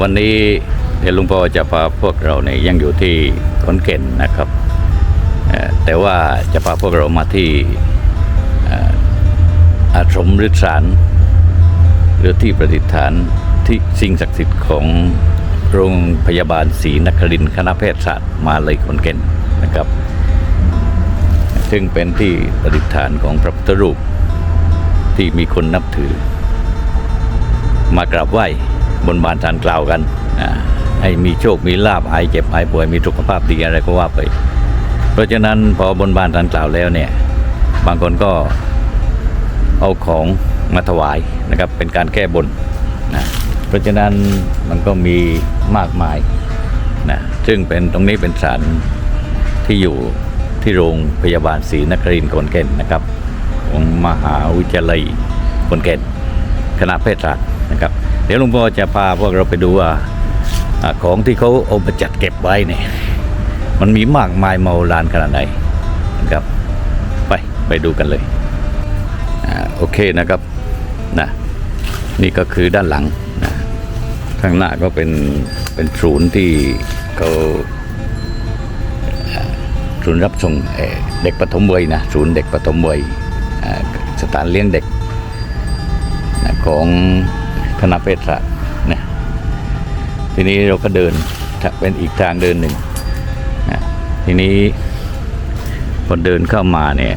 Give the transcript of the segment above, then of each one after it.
วันนี้เดี๋ยวลุงพ่อจะพาพวกเราเนี่ยยังอยู่ที่ขอนแก่นนะครับ แต่ว่าจะพาพวกเรามาที่อาสมฤทธานหรือที่ประดิษฐานที่สิ่งศักดิ์สิทธิ์ของโรงพยาบาลศรีนครินคณะแพทยศาสตร์มาเลยขอนแก่นนะครับ ซึ่งเป็นที่ประดิษฐานของพระพุทธรูปที่มีคนนับถือ มากราบไหว้ บนบานทานกล่าวกันให้มีโชคมีลาบหายเจ็บหายป่วยมีสุขภาพดีอะไรก็ว่าไป เพราะฉะนั้นพอบนบานทานกล่าวแล้วเนี่ยบางคนก็เอาของมาถวายนะครับเป็นการแก้บนนะเพราะฉะนั้นมันก็มีมากมายนะซึ่งเป็นตรงนี้เป็นศาลที่อยู่ที่โรงพยาบาลศรีนครินทร์ขอนแก่นนะครับของมหาวิทยาลัยขอนแก่นคณะแพทยศาสตร์นะครับ เดี๋ยวหลวงพ่อจะพาพวกเราไปดูว่าอ่าของที่เขาเอามาจัดเก็บไว้เนี่ยมันมีมากมายเมาลานขนาดไหนนะครับไปไปดูกันเลยอโอเคนะครับนะนี่ก็คือด้านหลังนะข้างหน้าก็เป็นเป็นศูนย์ที่เขาศูนย์รับส่งเเด็กปฐมวัยนะศูนย์เด็กปฐมวัยสถานเลี้ยงเด็กนะของ คณะเภสัชนะทีนี้เราก็เดินเป็นอีกทางเดินหนึ่งนะทีนี้พอเดินเข้ามาเนี่ย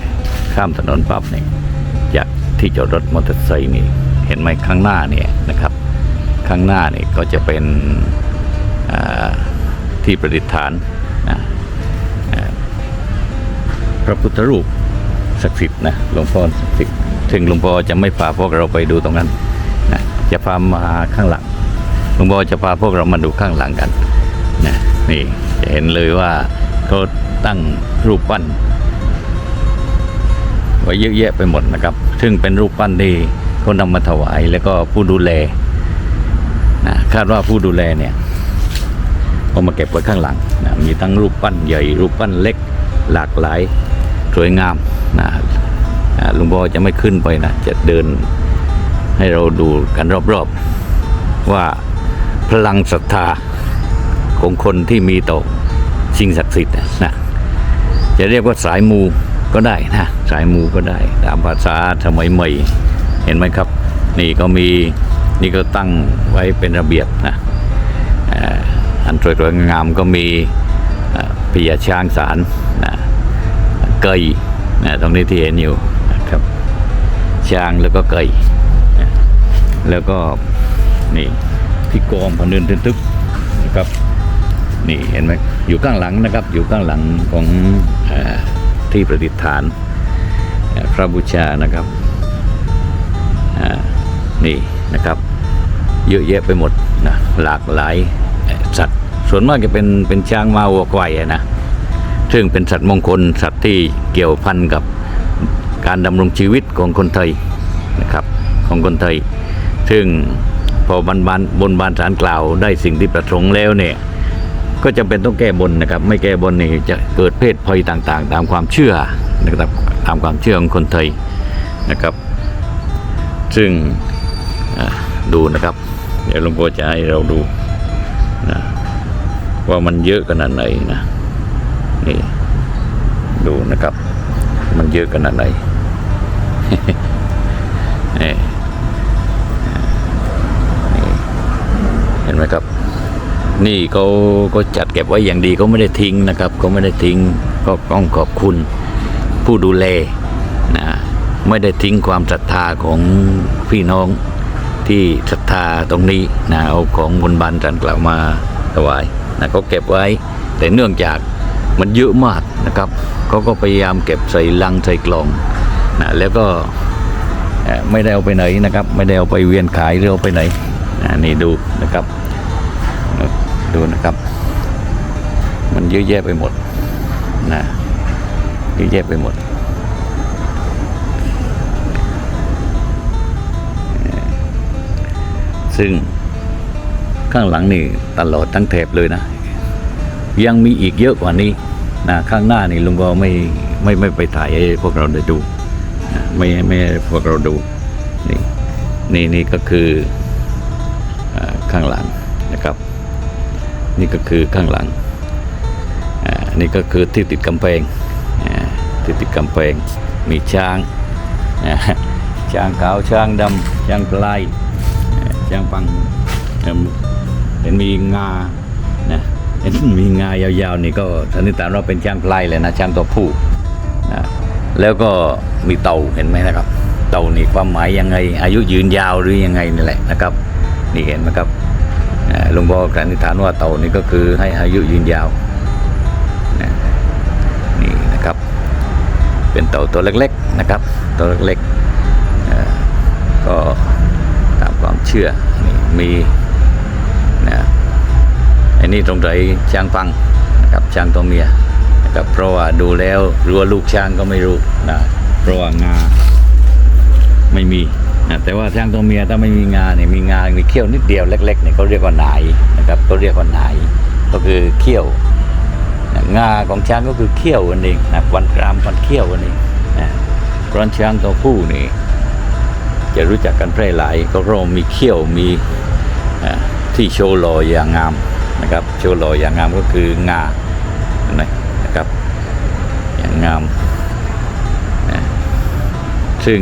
ข้ามถนนปั๊บเนี่ยจากที่จอดรถมอเตอร์ไซค์นี่เห็นไหมข้างหน้าเนี่ยนะครับ ข้างหน้านี่ก็จะเป็นที่ประดิษฐานนะพระพุทธรูปศักดิ์สิทธิ์นะหลวงพ่อศักดิ์สิทธิ์ถึงหลวงพ่อจะไม่พาพวกเราไปดูตรงนั้น จะพามาข้างหลังหลวงพ่อจะพาพวกเรามาดูข้างหลังกันนะนี่จะเห็นเลยว่าเขาตั้งรูปปั้น ไว้เยอะแยะไปหมดนะครับ ซึ่งเป็นรูปปั้นที่เขานำมาถวายแล้วก็ผู้ดูแลนะคาดว่าผู้ดูแลเนี่ยเอามาเก็บไว้ข้างหลังนะมีทั้งรูปปั้นใหญ่ รูปปั้นเล็กหลากหลายสวยงามนะลุงพ่อจะไม่ขึ้นไปนะ จะเดิน ให้เราดูกันรอบๆ ว่าพลังศรัทธาของคนที่มีต่อสิ่งศักดิ์สิทธิ์นะจะเรียกว่าสายมูก็ได้นะสายมูก็ได้ตามภาษาสมัยใหม่ เห็นไหมครับ นี่ก็มีนี่ก็ตั้งไว้เป็นระเบียบนะอันสวยๆงามก็มีอ่าพญาช้างสารนะเกยนะตรงนี้ที่เห็นอยู่นะครับช้างแล้วก็เกย แล้วก็นี่ที่กองพะเนินทึนทึกนะครับนี่เห็นไหมอยู่ข้างหลังนะครับ อยู่ข้างหลังของอที่ประดิษฐานพระบูชานะครับนี่นะครับเยอะแยะไปหมดนะหลากหลายสัตว์ส่วนมากจะเป็นเป็นช้างมาวัวควายนะซึ่งเป็นสัตว์มงคลสัตว์ที่เกี่ยวพันกับการดำรงชีวิตของคนไทยนะครับของคนไทย ซึ่งพอบนบานบนบานสารกล่าวได้สิ่งที่ประสงค์แล้วเนี่ยก็จำเป็นต้องแก้บนนะครับ ไม่แก้บนนี่จะเกิดเพศภัยต่างๆ ตามความเชื่อนะครับตามความเชื่อของคนไทยนะครับ ซึ่งดูนะครับ เดี๋ยวหลวงพ่อจะให้เราดูนะว่ามันเยอะขนาดไหนนะนี่ดูนะครับ มันเยอะขนาดไหนนี่เห็ นไหมครับ นี่เขาก็จัดเก็บไว้อย่างดีเขาไม่ได้ทิ้งนะครับเขาไม่ได้ทิ้งก็ต้องขอบคุณผู้ดูแลนะไม่ได้ทิ้งความศรัทธาของพี่น้องที่ศรัทธาตรงนี้นะเอาของบนบานจันกล่าวมาถวายนะเขาเก็บไว้ แต่เนื่องจากมันเยอะมากนะครับเขาก็พยายามเก็บใส่ลังใส่กล่องนะแล้วก็ไม่ได้เอาไปไหนนะครับ ไม่ได้เอาไปเวียนขายหรือเอาไปไหนนะนี่ดูนะครับ ดูนะครับ มันเยอะแยะไปหมดนะเยอะแยะไปหมดซึ่งข้างหลังนี่ตลอดทั้งแถบเลยนะ ยังมีอีกเยอะกว่านี้นะข้างหน้านี่ลุงก็ไม่ไม่ไม่ไปถ่ายให้พวกเราได้ดูนะไม่ไม่ให้พวกเราดูนี่นี่นี่ก็คืออข้างหลัง นี่ก็คือข้างหลังอ่านี่ก็คือที่ติดกำแพงอ่าที่ติดกำแพงมีช้างอ่าช้างขาวช้างดำช้างพลายอ่าช้างปังเอิ่มเห็นมีงานะเห็นมีงายาวๆนี่ก็สันนิษฐานว่าเป็นช้างพลายเลยนะช้างตัวผู้นะแล้วก็มีเต่าเห็นไหมนะครับ เต่านี่ความหมายยังไง อายุยืนยาวหรือยังไงนี่แหละนะครับ นี่เห็นไหมครับ หลวงพ่อสันนิษฐานว่าเต่านี่ก็คือให้อายุยืนยาวนี่นะครับ เป็นเต่าตัวเล็กๆนะครับ ตัวเล็กๆก็ตามความเชื่อนี่มีนะอ้นี่ตรงไหนช้างฟังนะครับช้างตัวเมียนะครับเพราะว่าดูแล้วรู้วลูกช้างก็ไม่รู้นะเพราะว่างาไม่มี แต่ว่าช้างตัวเมียถ้าไม่มีงาเนี่ยมีงามีเขี้ยวนิดเดียวเล็กๆเนี่ยเขาเรียกว่าหนายนะครับเขาเรียกว่าหนายก็คือเขี้ยวงาของช้างก็คือเขี้ยวกันเองนะฟันกรามฟันเขี้ยวกันเองนะเพราะฉะนั้นช้างตัวผู้นี่จะรู้จักกันแพร่หลายก็เพราะมีเขี้ยวมีที่โชว์ลอยอย่างงามนะครับ โชว์ลอยอย่างงามก็คืองานไหมนะครับอย่างงาม ซึ่ง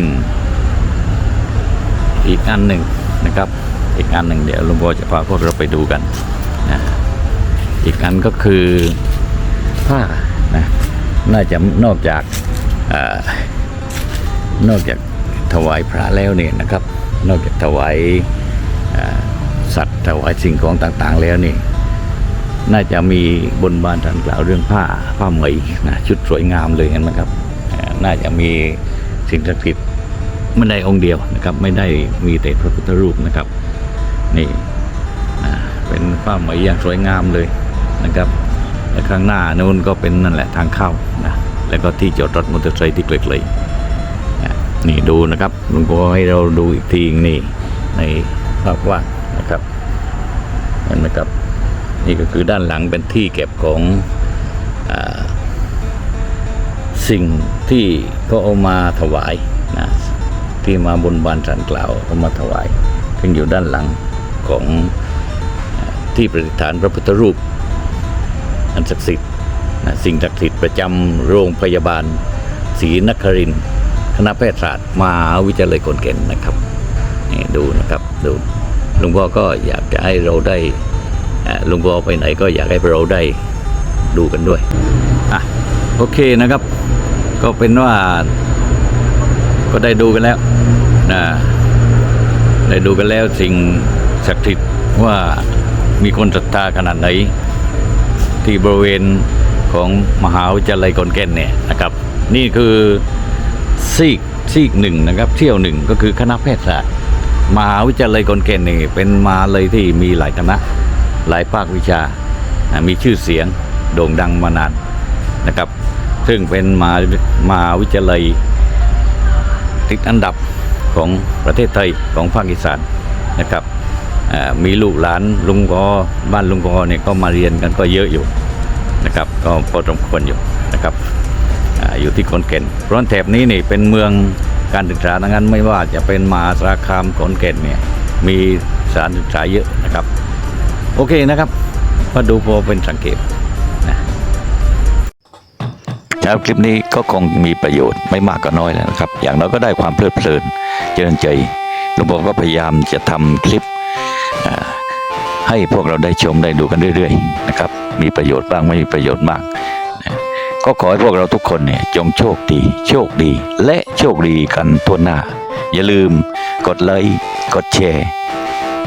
อีกอันหนึ่งนะครับ อีกอันหนึ่งเดี๋ยวหลวงพ่อจะพาพวกเราไปดูกันนะอีกอันก็คือผ้านะน่าจะนอกจากเออนอกจากถวายพระแล้วเนี่ยนะครับ นอกจากถวายเอ่อสัตว์ถวายสิ่งของต่างๆ แล้วนี่น่าจะมีบนบานท่านกล่าวเรื่องผ้าผ้าไหมนะชุดสวยงามเลยเห็นไหมครับเอ่อน่าจะมีสิ่งศักดิ์สิทธิ์ ไม่ได้องค์เดียวนะครับไม่ได้มีแต่พระพุทธรูปนะครับนี่เป็นผ้าไหมอย่างสวยงามเลยนะครับและข้างหน้านู้นก็เป็นนั่นแหละทางเข้านะแล้วก็ที่จอดรถมอเตอร์ไซค์ที่เล็กๆนะนี่ดูนะครับลวงพ่อให้เราดูอีกทีนี่ในภาพว่างนะครับเห็นไหมครับนี่ก็คือด้านหลังเป็นที่เก็บของอสิ่งที่เขาเอามาถวาย ที่มาบนบานสันกล่าวเอามาถวาย ซึ่งอยู่ด้านหลังของที่ประดิษฐานพระพุทธรูป อันศักดิ์สิทธิ์สิ่งศักดิ์สิทธิ์ประจำโรงพยาบาลศรีนครินคณะแพทยศาสตร์มหาวิทยาลัยขอนแก่นนะครับนี่ดูนะครับดูหลวงพ่อก็อยากจะให้เราได้หลวงพ่อไปไหนก็อยากให้เราได้ดูกันด้วยอะโอเคนะครับ ก็เป็นว่า ก็ได้ดูกันแล้วนะได้ดูกันแล้วสิ่งศักดิ์สิทธิ์ว่ามีคนศรัทธาขนาดไหน ที่บริเวณของมหาวิทยาลัยขอนแก่นเนี่ยนะครับ นี่คือซีกซีกหนึ่งนะครับ เที่ยวหนึ่งก็คือคณะแพทยศาสตร์มหาวิทยาลัยขอนแก่นนี่เป็นมหาเลยที่มีหลายคณะหลายภาควิชา มีชื่อเสียงโด่งดังมานานนะครับ ซึ่งเป็นมหามหาวิทยาลัย ติดอันดับของประเทศไทยของภาคอีสานนะครับมีลูกหลานลุงกอบ้านลุงกอเนี่ยก็มาเรียนกันก็เยอะอยู่นะครับก็พอสมควรอยู่นะครับออยู่ที่ขอนแก่นเพราะแถบนี้นี่เป็นเมืองการศึกษาดังนั้นไม่ว่าจะเป็นมหาสารคามขอนแก่นเนี่ยมีสถานศึกษาเยอะนะครับ โอเคนะครับมาดูพอเป็นสังเกตนะ ครับคลิปนี้ก็คงมีประโยชน์ไม่มากก็น้อยแล้วนะครับ อย่างน้อยก็ได้ความเพลิดเพลินเจริญใจหลวงพ่อก็พยายามจะทำคลิปให้พวกเราได้ชมได้ดูกันเรื่อยๆนะครับ มีประโยชน์บ้างไม่มีประโยชน์มาก ก็ขอให้พวกเราทุกคนเนี่ยจงโชคดี โชคดี และโชคดีกันทั่วหน้า อย่าลืมกดไลค์กดแชร์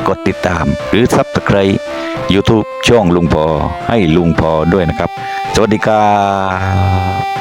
กดติดตามหรือซับสไคร YouTube ช่องลุงพอให้ลุงพอด้วยนะครับ สวัสดีครับ